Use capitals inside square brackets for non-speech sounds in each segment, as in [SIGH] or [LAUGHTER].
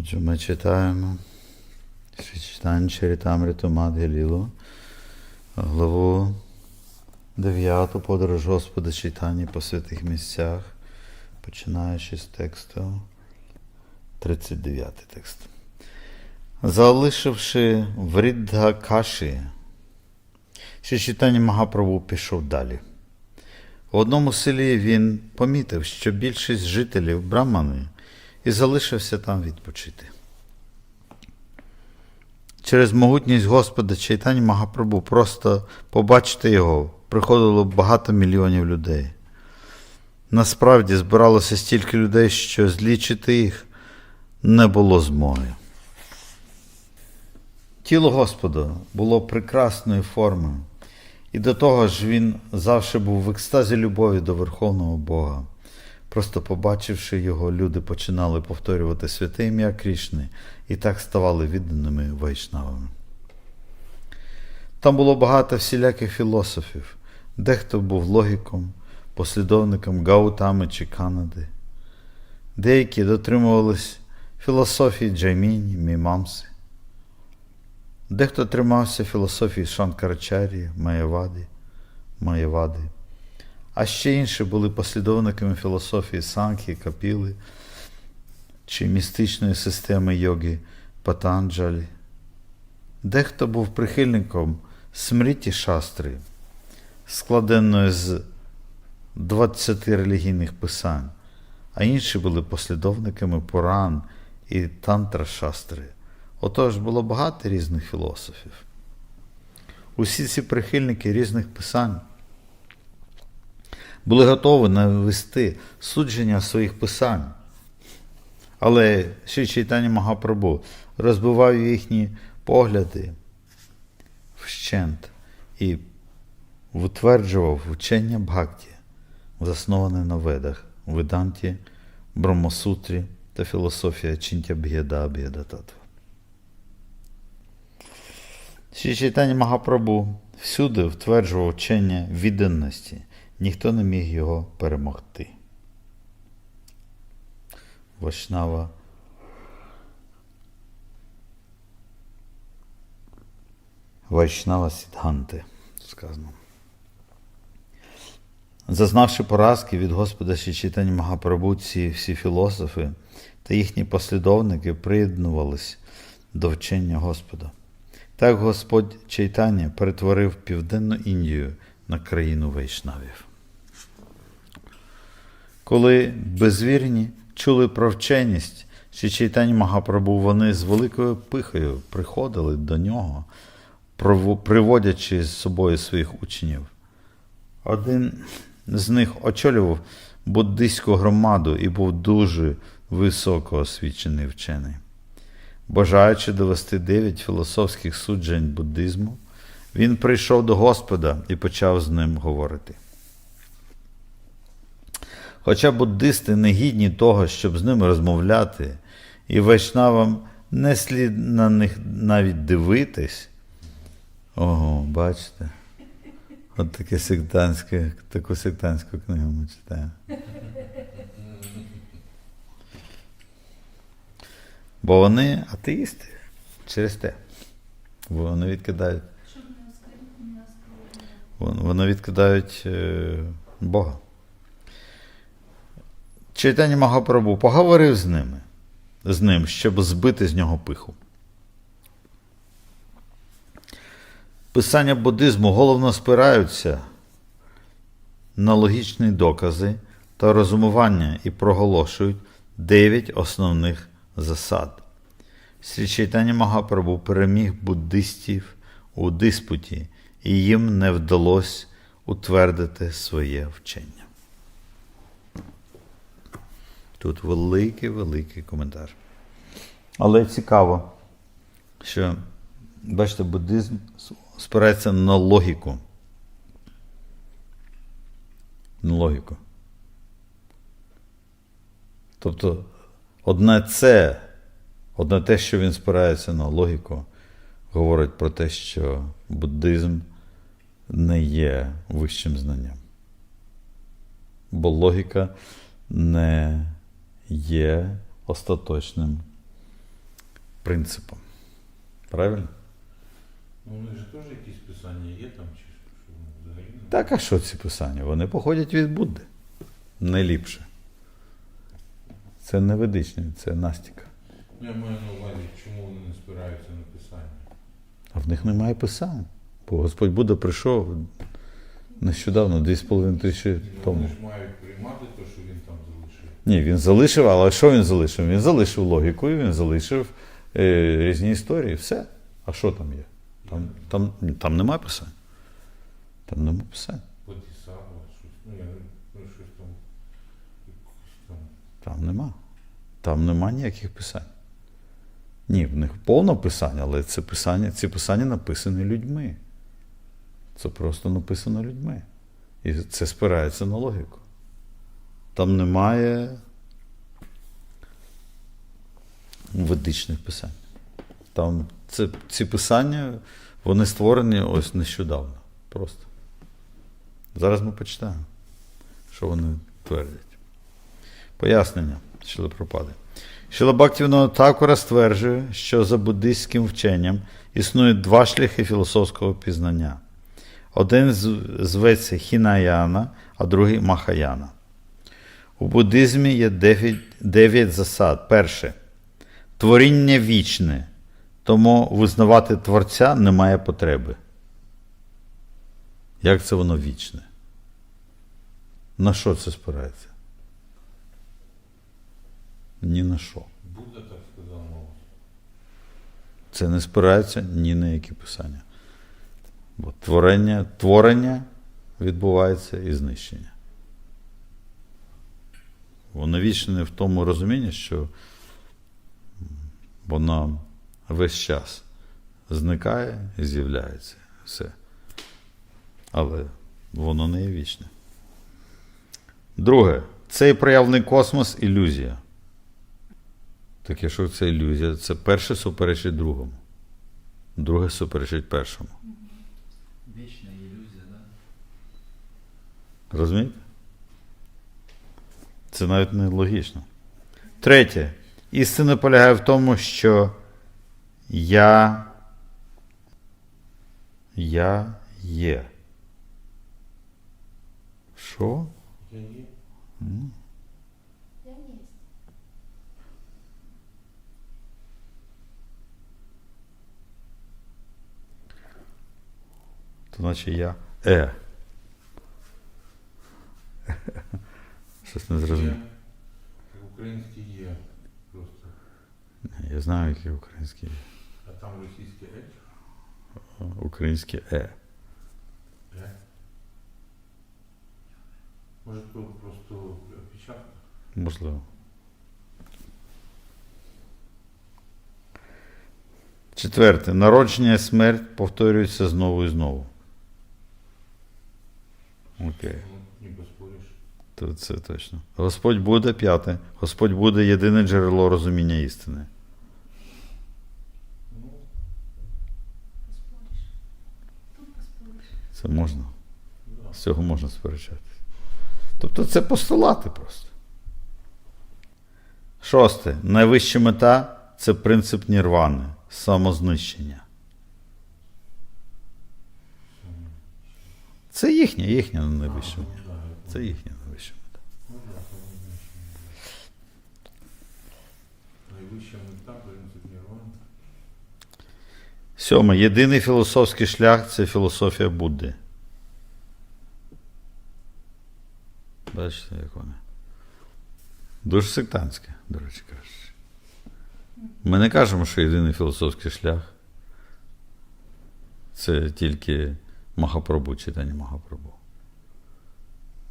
Отже, ми читаємо читання Чарітамриту Мадгелілу, главу 9 подорож Господа читання по святих місцях, починаючи з тексту 39 текст. Залишивши Врідда Каші, ще читання Магапрабу пішов далі. В одному селі він помітив, що більшість жителів Брамани і залишився там відпочити. Через могутність Господа Чайтані Магапрабу просто побачити його приходило багато мільйонів людей. Насправді збиралося стільки людей, що злічити їх не було змоги. Тіло Господа було прекрасної форми, і до того ж він завжди був в екстазі любові до Верховного Бога. Просто побачивши його, люди починали повторювати святе ім'я Крішни і так ставали відданими вайшнавами. Там було багато всіляких філософів, дехто був логіком, послідовником Гаутами чи Канади. Деякі дотримувались філософії Джайміні, Мімамси. Дехто тримався філософії Шанкарачарі, Маєвади, Маєвади. А ще інші були послідовниками філософії Санхі, Капіли чи містичної системи йоги Патанджалі. Дехто був прихильником смріті шастри, складеної з 20 релігійних писань, а інші були послідовниками Пуран і Тантра шастри. Отож було багато різних філософів. Усі ці прихильники різних писань були готові навести судження своїх писань. Але ще читання Магапрабу розбивав їхні погляди вщент і утверджував вчення Бхакті, засноване на ведах, Веданті, Брамасутрі та філософія Чинтя Б'єда Б'єда Татва. Ще читання Магапрабу всюди втверджував вчення відданості ніхто не міг його перемогти. Вайшнава Вайшнава Сідганти, сказано. Зазнавши поразки від Господа Шичитані Магапрабу, ці всі філософи та їхні послідовники приєднувались до вчення Господа. Так Господь Чайтані перетворив Південну Індію на країну вайшнавів. Коли безвірні чули про вченість чи читання Магапрабу, вони з великою пихою приходили до нього, приводячи з собою своїх учнів. Один з них очолював буддийську громаду і був дуже високо освічений вчений. Бажаючи довести дев'ять філософських суджень буддизму, він прийшов до Господа і почав з ним говорити. Хоча буддисти не гідні того, щоб з ними розмовляти, і вайшнавам не слід на них навіть дивитись. Ого, бачите? От таке сектантське, таку сектантську книгу ми читаємо. Бо вони атеїсти через те. Бо вони відкидають. Вони відкидають е, Бога. Читання Магапрабу поговорив з ними, з ним, щоб збити з нього пиху. Писання буддизму головно спираються на логічні докази та розумування і проголошують дев'ять основних засад. Срі Чайтання Магапрабу переміг буддистів у диспуті, і їм не вдалося утвердити своє вчення. Тут великий-великий коментар. Але цікаво, що, бачите, буддизм спирається на логіку. На логіку. Тобто, одне це, одне те, що він спирається на логіку, говорить про те, що буддизм не є вищим знанням. Бо логіка не є остаточним принципам. Правильно? Ну, у них же теж якісь писання є там, чи що взагалі Так, а що ці писання? Вони походять від Будди. Не ліпше. Це не ведичні, це Настіка. Ну, Я маю на увазі, чому вони не спираються на писання. А в них немає писань. Бо Господь Будда прийшов нещодавно, 2,5 тисячі тому. Вони ж мають приймати те, що він там залишив. Ні, він залишив, але що він залишив? Він залишив логіку, і він залишив е, різні історії. Все. А що там є? Там, там, там немає писань. Там немає писань. Ну ну, там, нема. Там нема ніяких писань. Ні, в них повно писання, але це писання, ці писання написані людьми. Це просто написано людьми. І це спирається на логіку. Там немає ведичних писань. Там це, ці писання, вони створені ось нещодавно. Просто. Зараз ми почитаємо, що вони твердять. Пояснення Шилапропади. Шилабактівного Такура стверджує, що за буддистським вченням існують два шляхи філософського пізнання. Один зветься Хінаяна, а другий Махаяна. У буддизмі є дев'ять, дев'ять засад. Перше творіння вічне, тому визнавати Творця немає потреби. Як це воно вічне? На що це спирається? Ні на що. Будда так сказав мову. Це не спирається ні на які писання. Бо творення, творення відбувається і знищення. Воно вічне в тому розумінні, що воно весь час зникає і з'являється. Все. Але воно не є вічне. Друге, цей проявлений космос ілюзія. Таке, що це ілюзія? Це перше суперечить другому. Друге суперечить першому. Вічна ілюзія, да? Розумієте? Це навіть не логічно. Третє. Істина полягає в тому, що я. Я є. Що? Я є. Я. То наче я е. [LAUGHS] Щось не зрозуміло. Український є. Просто. Я знаю, які українські. є. А там російське е. Українські е. Е. Може, то просто опечатка? Можливо. Четверте. Народження і смерть повторюються знову і знову. Окей. То це точно. Господь буде п'яте. Господь буде єдине джерело розуміння істини. Це можна. З цього можна сперечатися. Тобто це постулати просто. Шосте. Найвища мета це принцип нірвани, самознищення. Це їхня, їхня найвища Це їхня найвища мета. Ну, да, це визначення. Найвища мета, принцип Нірвани. Сьоме. Єдиний філософський шлях це філософія Будди. Бачите, як вони. Дуже сектантське, до речі кажучи. Ми не кажемо, що єдиний філософський шлях це тільки Махапрабу, читання Махапрабу.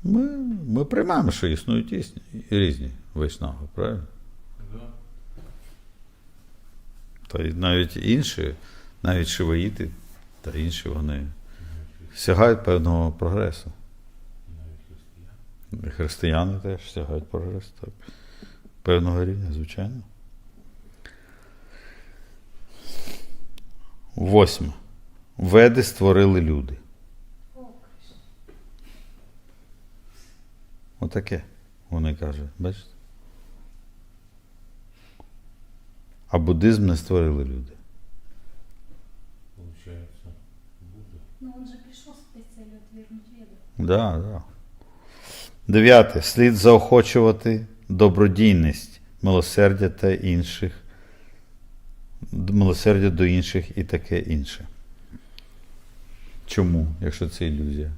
Ми, ми приймаємо, що існують різні, різні вайшнави, правильно? Да. Та й навіть інші, навіть шиваїти та інші, вони сягають певного прогресу. І Християни теж сягають прогресу, так. Певного рівня, звичайно. Восьме. Веди створили люди. Отаке. Вони кажуть, бачите? А буддизм не створили люди. Получается, Будда. Но он же пришел с этой целью отвергнуть веду. Да, да. Дев'яте. Слід заохочувати добродійність, милосердя та інших, милосердя до інших і таке інше. Чому, якщо це ілюзія?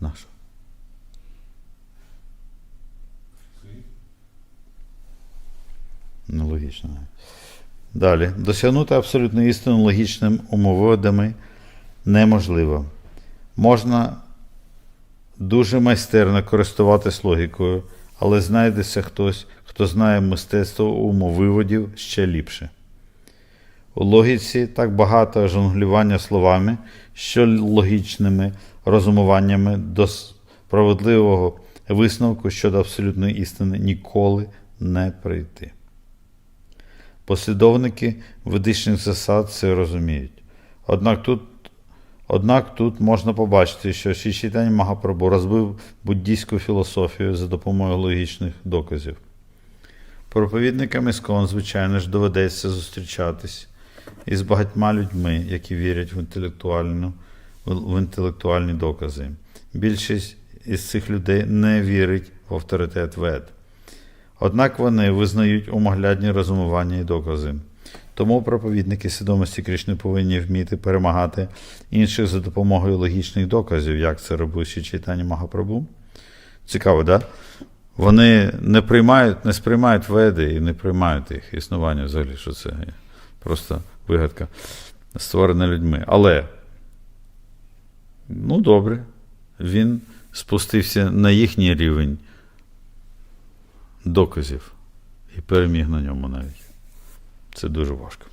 Наша. Світ. Нелогічно. Далі. Досягнути абсолютну істину логічним умоводами неможливо. Можна дуже майстерно користуватись логікою, але знайдеться хтось, хто знає мистецтво умовиводів ще ліпше. У логіці так багато жонглювання словами, що логічними розумуваннями до справедливого висновку щодо абсолютної істини ніколи не прийти. Послідовники ведичних засад це розуміють. Однак тут, однак тут можна побачити, що Ші Чайтаня Магапрабу розбив буддійську філософію за допомогою логічних доказів. Проповідникам іскон, звичайно ж, доведеться зустрічатись із багатьма людьми, які вірять в, інтелектуальну, в інтелектуальні докази. Більшість із цих людей не вірить в авторитет вед. Однак вони визнають умоглядні розумування і докази. Тому проповідники свідомості Кришни повинні вміти перемагати інших за допомогою логічних доказів, як це робив ще читання Магапрабу. Цікаво, так? Да? Вони не приймають, не сприймають веди і не приймають їх існування взагалі, що це просто вигадка, створена людьми. Але, ну добре, він спустився на їхній рівень доказів і переміг на ньому навіть. Це дуже важко.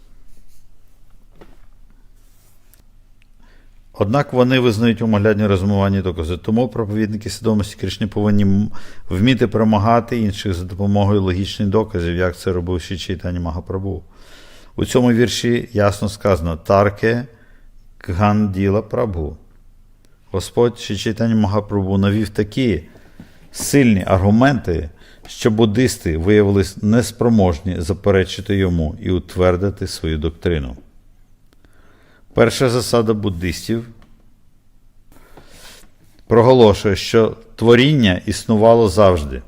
Однак вони визнають умоглядні розумування докази. Тому проповідники свідомості Кришни повинні вміти перемагати інших за допомогою логічних доказів, як це робив ще читання Магапрабу. У цьому вірші ясно сказано Тарке Кганділа Прабу. Господь ще Магапрабу навів такі сильні аргументи, що буддисти виявились неспроможні заперечити йому і утвердити свою доктрину. Перша засада буддистів проголошує, що творіння існувало завжди.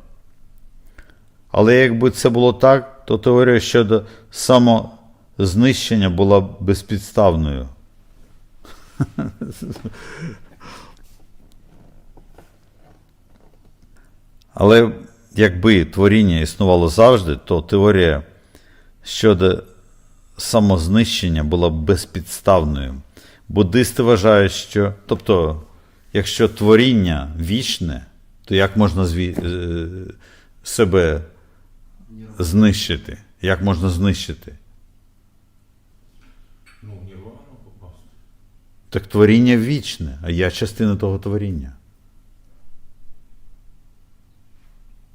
Але якби це було так, то теорія щодо самознищення була безпідставною. [LAUGHS] Але якби творіння існувало завжди, то теорія щодо самознищення була б безпідставною. Буддисти вважають, що, тобто, якщо творіння вічне, то як можна зві... е, себе знищити? Як можна знищити? Ну, в Нірвану попасти. Так творіння вічне, а я частина того творіння.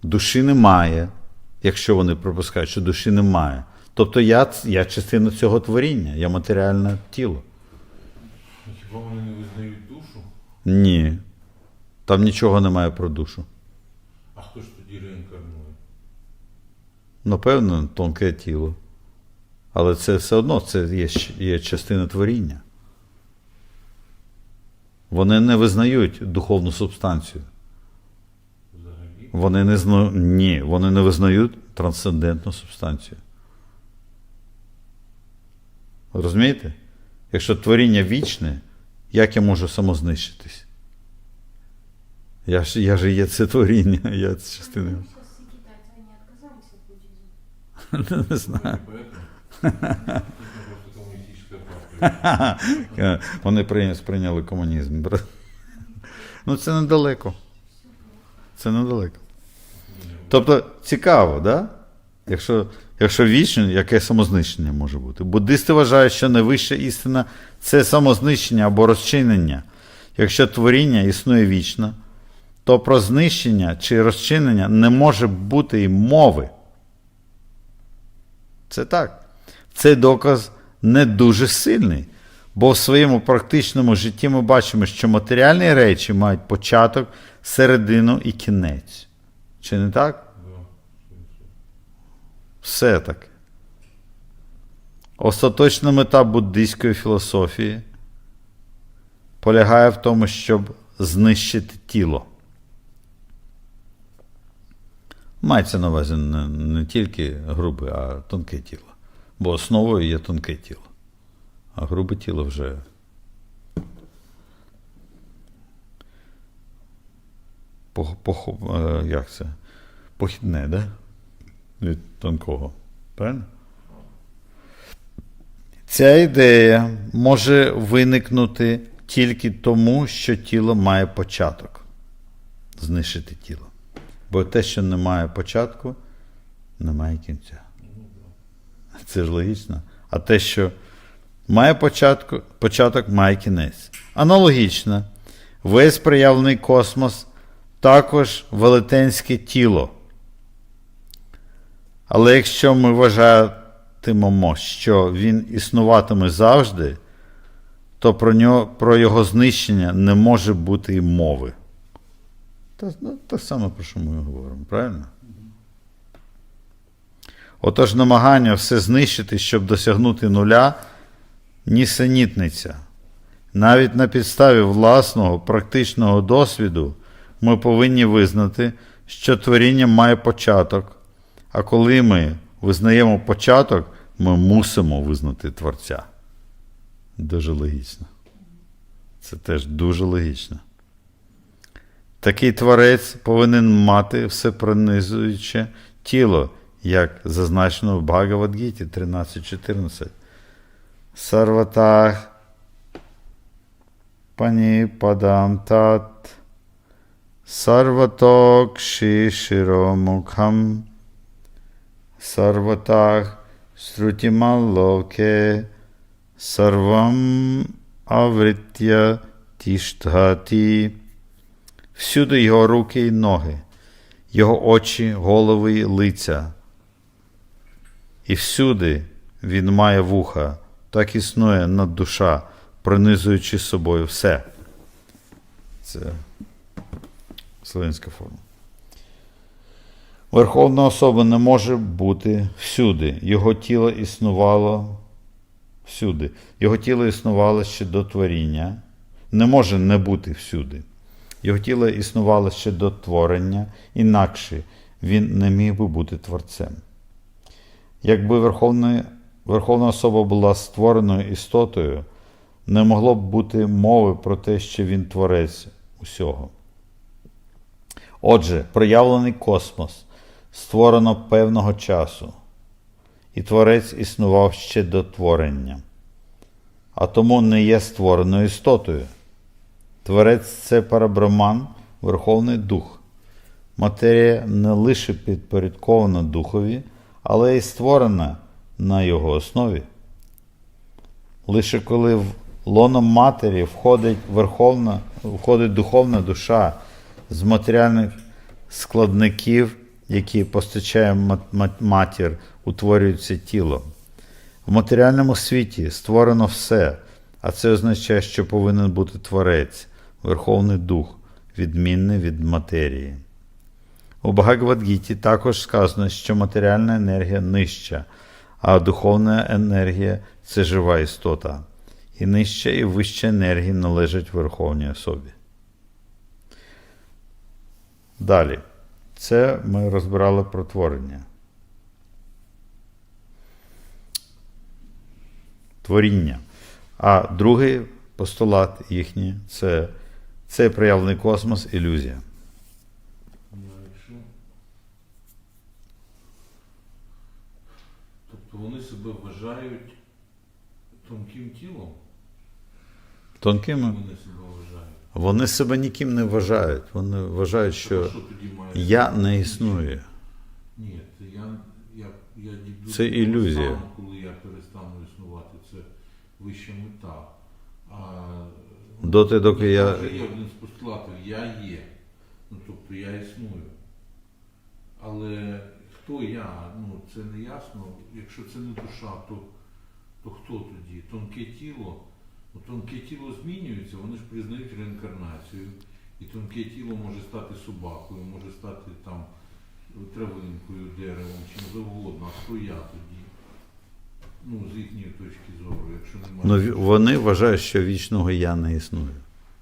Душі немає, якщо вони пропускають, що душі немає. Тобто я, я частина цього творіння, я матеріальне тіло. Ну, Хіба вони не визнають душу? Ні. Там нічого немає про душу. А хто ж тоді реінкарнує? Напевно, тонке тіло. Але це все одно це є, є частина творіння. Вони не визнають духовну субстанцію. Вони не зна... Ні, вони не визнають трансцендентну субстанцію. Розумієте? Якщо творіння вічне, як я можу самознищитись? Я ж, я ж є це творіння, [LAUGHS] я це частина. Сейчас все китайцы, они отказались от буддизма. [LAUGHS] Не знаю. [LAUGHS] Вони прийня- сприйняли комунізм. Ну, це недалеко. Це недалеко. Тобто цікаво, да? Якщо, якщо вічне, яке самознищення може бути? Буддисти вважають, що найвища істина це самознищення або розчинення. Якщо творіння існує вічно, то про знищення чи розчинення не може бути і мови. Це так. Цей доказ не дуже сильний, бо в своєму практичному житті ми бачимо, що матеріальні речі мають початок, середину і кінець. Чи не так? Все так. Остаточна мета буддийської філософії полягає в тому, щоб знищити тіло. Мається на увазі не, не тільки грубе, а тонке тіло. Бо основою є тонке тіло. А грубе тіло вже. Пох, пох, е, як це? Похідне, да? Від тонкого. Правильно? Ця ідея може виникнути тільки тому, що тіло має початок. Знищити тіло. Бо те, що не має початку, не має кінця. Це ж логічно. А те, що має початку, початок, має кінець. Аналогічно, весь проявлений космос також велетенське тіло. Але якщо ми вважатимемо, що він існуватиме завжди, то про, нього, про його знищення не може бути і мови. Ну, те саме, про що ми говоримо, правильно? Отож, намагання все знищити, щоб досягнути нуля, нісенітниця. Навіть на підставі власного практичного досвіду ми повинні визнати, що творіння має початок, а коли ми визнаємо початок, ми мусимо визнати Творця. Дуже логічно. Це теж дуже логічно. Такий творець повинен мати всепронизуюче тіло, як зазначено в Бхагавадгіті 13.14. Сарватах пані падам тат сарваток ші широмукхам сарватах срутімалоке сарвам Всюди його руки і ноги, його очі, голови і лиця. І всюди він має вуха, так існує над душа, пронизуючи собою все. Це словенська форма. Верховна особа не може бути всюди. Його тіло існувало всюди. Його тіло існувало ще до творіння. Не може не бути всюди. Його тіло існувало ще до творення, інакше він не міг би бути творцем. Якби Верховна, Верховна особа була створеною істотою, не могло б бути мови про те, що він творець усього. Отже, проявлений космос створено певного часу, і творець існував ще до творення, а тому не є створеною істотою. Творець це парабраман, Верховний Дух. Матерія не лише підпорядкована Духові, але й створена на його основі. Лише коли в лоно матері входить, верховна, входить духовна душа з матеріальних складників, які постачає мат- мат- матір, утворюється тіло. В матеріальному світі створено все, а це означає, що повинен бути творець, Верховний Дух, відмінний від матерії. У Бхагавадгіті також сказано, що матеріальна енергія нижча, а духовна енергія це жива істота. І нижча і вища енергії належать Верховній особі. Далі. Це ми розбирали про творення. Творіння. А другий постулат їхній це, це проявлений космос, ілюзія. Тобто вони себе вважають тонким тілом? Тонкими Вони себе. Вони себе ніким не вважають. Вони вважають, що я не існую. Ні, це я, я, я дійду Це ілюзія. стану, коли я перестану існувати. Це вища мета. А Доти, доки я. Вже є один з постулатів, я є. Ну, тобто я існую. Але хто я? Ну, це не ясно. Якщо це не душа, то, то хто тоді? Тонке тіло. Ну, тонке тіло змінюється, вони ж признають реінкарнацію. І тонке тіло може стати собакою, може стати там травинкою, деревом, чим завгодно. А хто я тоді? Ну, з їхньої точки зору, якщо немає. Ну, вони вважають, що вічного я не існує.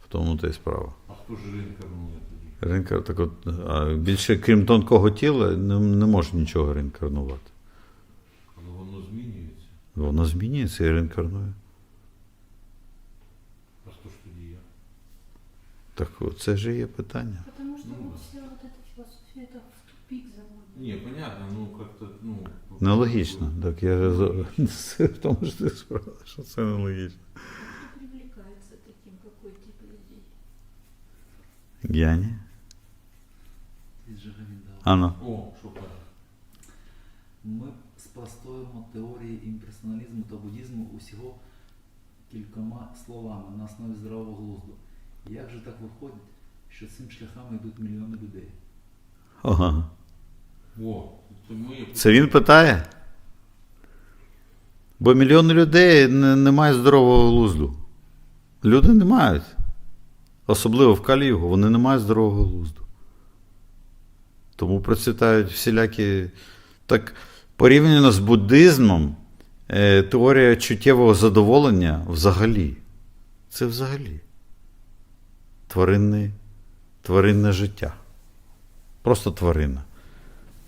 В тому то й справа. А хто ж реінкарнує тоді? Ринка, так от, а більше, крім тонкого тіла, не, не може нічого реінкарнувати. Але воно змінюється. Воно змінюється і реінкарнує. А хто ж тоді я? Так це ж є питання. Потому что Ну, вот вся вот эта философия, это в тупик заводит. Ні, понятно, ну як-то, ну. Нелогічно. Так я ж з- [LAUGHS] в тому ж ти справа, що це нелогічно. Не привлекается таким, какой тип людей. Гяні? Від Жигалідова. Ано. О, що так? Ми спростуємо теорії імперсоналізму та буддізму усього кількома словами на основі здорового глузду. Як же так виходить, що цим шляхами йдуть мільйони людей? Ага. О, це моє Це він питає? Бо мільйони людей не, не мають здорового глузду. Люди не мають. Особливо в Калігу, вони не мають здорового глузду. Тому процвітають всілякі. Так, порівняно з буддизмом, е, теорія чуттєвого задоволення взагалі. Це взагалі Тваринне, тваринне життя. Просто тварина.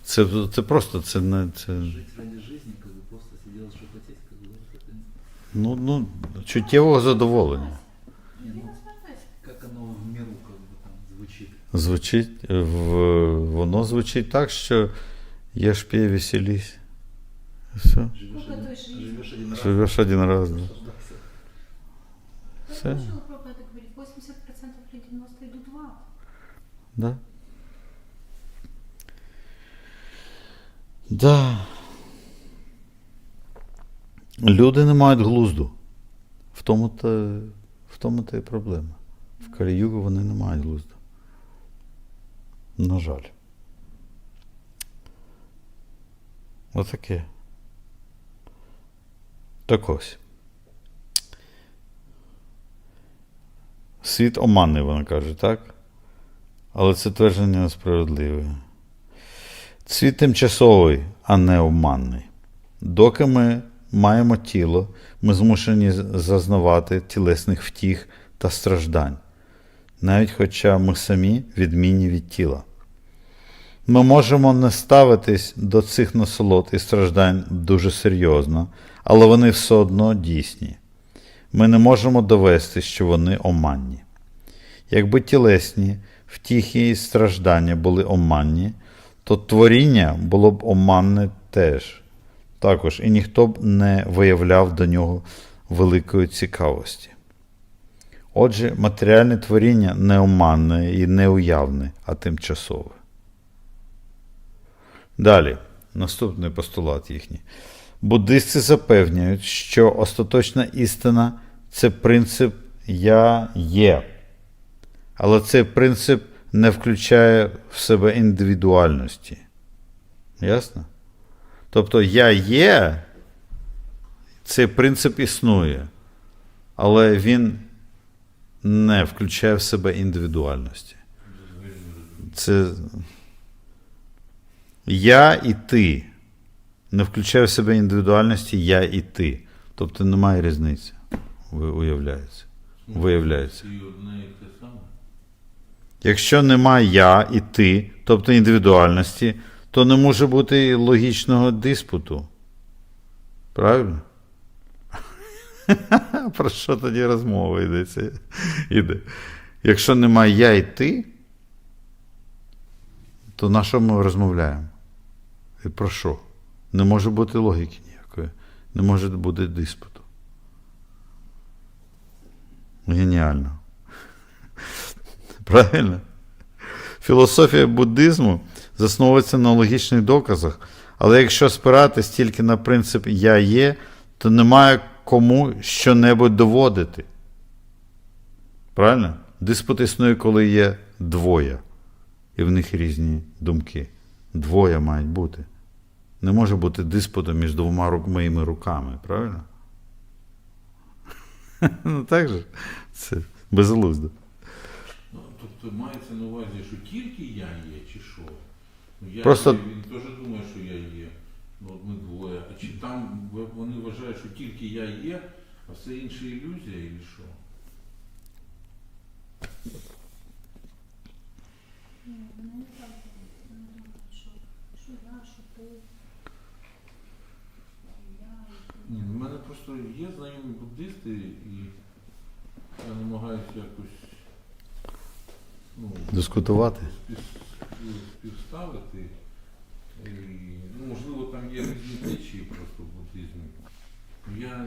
Це, це просто це не. Це, Жить ради жизни, как бы просто сидел, что хотеть, как бы вот это, ну, ну, чуттєвого задоволення. не, Иди ну, наслаждайся. как оно в миру как бы там звучит. Звучить, е, в, воно звучить так, що є ж п'є веселісь. Все. Живешь Сколько один, той жизни? живешь один раз. Живеш один раз. Да. наслаждайся. Все. Да. Да. Люди не мають глузду. В тому то, в тому то і проблема. В Каліюгу вони не мають глузду. На жаль. Отаке. Так ось. Світ оманний, вона каже, так? Але це твердження несправедливе. Світ тимчасовий, а не обманний. Доки ми маємо тіло, ми змушені зазнавати тілесних втіх та страждань, навіть хоча ми самі відмінні від тіла. Ми можемо не ставитись до цих насолод і страждань дуже серйозно, але вони все одно дійсні. Ми не можемо довести, що вони оманні. Якби тілесні втіхи і страждання були оманні, то творіння було б оманне теж. Також, і ніхто б не виявляв до нього великої цікавості. Отже, матеріальне творіння не оманне і не уявне, а тимчасове. Далі, наступний постулат їхній. Буддисти запевняють, що остаточна істина це принцип Я є. Але цей принцип не включає в себе індивідуальності. Ясно? Тобто я є, цей принцип існує, але він не включає в себе індивідуальності. Це я і ти. Не включає в себе індивідуальності я і ти. Тобто немає різниці. Уявляється. Виявляється. І одне і те саме. Якщо немає я і ти, тобто індивідуальності, то не може бути логічного диспуту. Правильно? [LAUGHS] Про що тоді розмова йдеться? Іде. Якщо немає я і ти, то на що ми розмовляємо? І про що? Не може бути логіки ніякої. Не може бути диспуту. Геніально. Правильно? Філософія буддизму засновується на логічних доказах, але якщо спиратись тільки на принцип я є, то немає кому що-небудь доводити. Правильно? Диспут існує, коли є двоє, і в них різні думки. Двоє мають бути. Не може бути диспуту між двома рук- моїми руками, правильно? [LAUGHS] Ну так же. Це безглуздо. Тобто мається на увазі, що тільки я є, чи що? Ну, я Просто- є, він теж думає, що я є. Ну, от ми двоє. А чи там вони вважають, що тільки я є, а все інше ілюзія, і що? Ні, вони не так думають. Вони думають, що, що я, що ти. Я, і ти. Ні, в мене просто є знайомі буддисти, і я намагаюся якось Дискутувати. співставити. І, ну, можливо, там є різні течії просто в буддизмі. Ну, Я,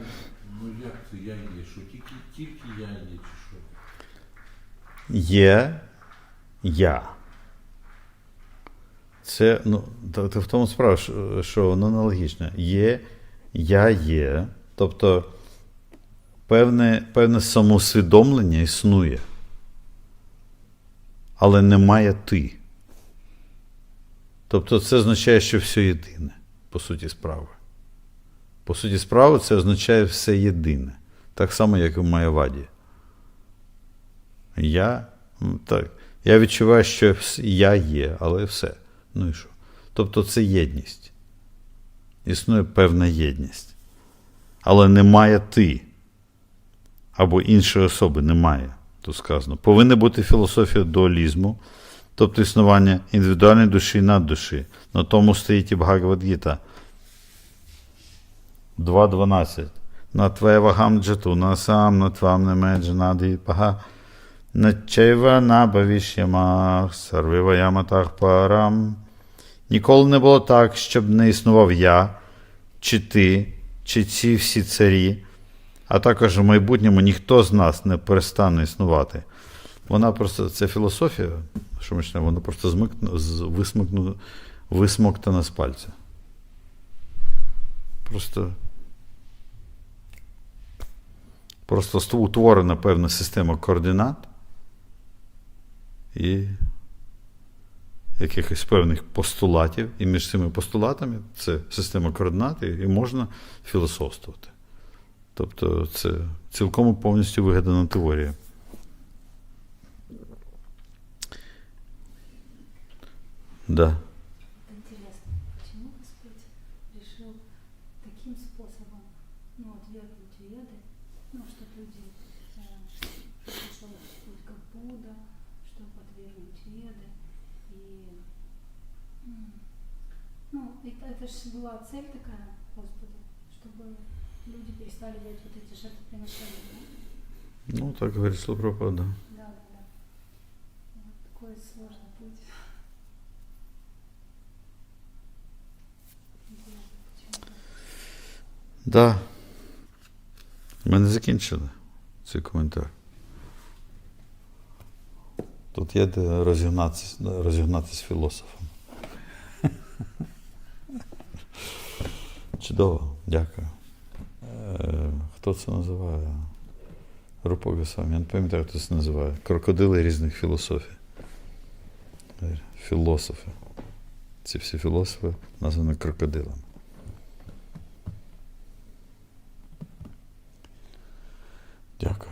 ну як це я є? Що тільки, тільки я є, чи що? Є я. Це, ну, то, то в тому справа, що, що воно аналогічне. Є, я є. Тобто певне, певне самоусвідомлення існує. Але немає ти. Тобто це означає, що все єдине, по суті справи. По суті справи, це означає все єдине. Так само, як і в Маєваді. Я, так, я відчуваю, що я є, але все. Ну і що? Тобто це єдність. Існує певна єдність. Але немає ти. Або іншої особи немає. Тут сказано. Повинна бути філософія дуалізму, тобто існування індивідуальної душі і наддуші. На тому стоїть і Бхагавадгіта 2.12. На твоє вагам джату, на сам, на твам не меджанаді пага. Начева на бавішямах, сарвива яматах парам. Ніколи не було так, щоб не існував я, чи ти, чи ці всі царі, а також в майбутньому ніхто з нас не перестане існувати. Вона просто, це філософія, що ми читаємо, вона просто змикну, висмоктана з пальця. Просто Просто утворена певна система координат і якихось певних постулатів, і між цими постулатами це система координат, і можна філософствувати. Тобто це цілком повністю вигадана теорія. Да. Люди перестали делать вот эти жертвоприношения, да? Ну, так говорить Слопропада. Да, да, да. Вот такой сложный путь. Да. Ми не закінчили цей коментар. Тут є де розігнатися, розігнатися з філософом. [LAUGHS] Чудово, дякую. Е, хто це називає? Рупові сам, я не пам'ятаю, хто це називає. Крокодили різних філософій. Філософи. Ці всі філософи названі крокодилами. Дякую.